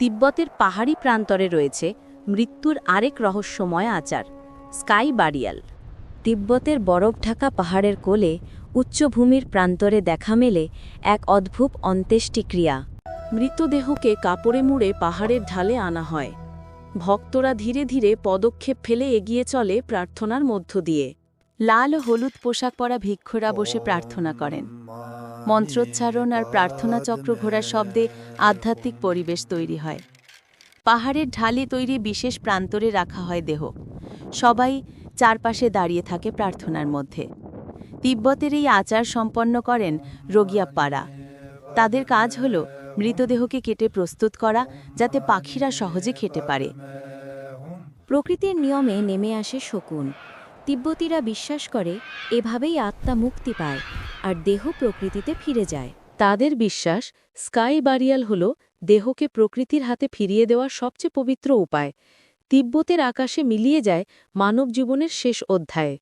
তিব্বতের পাহাড়ি প্রান্তরে রয়েছে মৃত্যুর আরেক রহস্যময় আচার, স্কাই বারিয়াল তিব্বতের বরফ ঢাকা পাহাড়ের কোলে উচ্চভূমির প্রান্তরে দেখা মেলে এক অদ্ভুত অন্ত্যেষ্টিক্রিয়া। মৃতদেহকে কাপড়ে মুড়ে পাহাড়ের ঢালে আনা হয়। ভক্তরা ধীরে ধীরে পদক্ষেপ ফেলে এগিয়ে চলে প্রার্থনার মধ্য দিয়ে। লাল ও হলুদ পোশাক পরা ভিক্ষুরা বসে প্রার্থনা করেন। মন্ত্রোচ্চারণ আর প্রার্থনা চক্র ঘোরার শব্দে আধ্যাত্মিক পরিবেশ তৈরি হয়। পাহাড়ের ঢালে তৈরি বিশেষ প্রান্তরে রাখা হয় দেহ। সবাই চারপাশে দাঁড়িয়ে থাকে প্রার্থনার মধ্যে। তিব্বতের এই আচার সম্পন্ন করেন রোগিয়াপ্পারা। তাদের কাজ হল মৃতদেহকে কেটে প্রস্তুত করা, যাতে পাখিরা সহজে খেতে পারে। প্রকৃতির নিয়মে নেমে আসে শকুন। তিব্বতীরা বিশ্বাস করে, এভাবেই আত্মা মুক্তি পায় আর দেহ প্রকৃতিতে ফিরে যায়। তাদের বিশ্বাস, স্কাই বারিয়াল হল দেহকে প্রকৃতির হাতে ফিরিয়ে দেওয়ার সবচেয়ে পবিত্র উপায়। তিব্বতের আকাশে মিলিয়ে যায় মানব জীবনের শেষ অধ্যায়ে।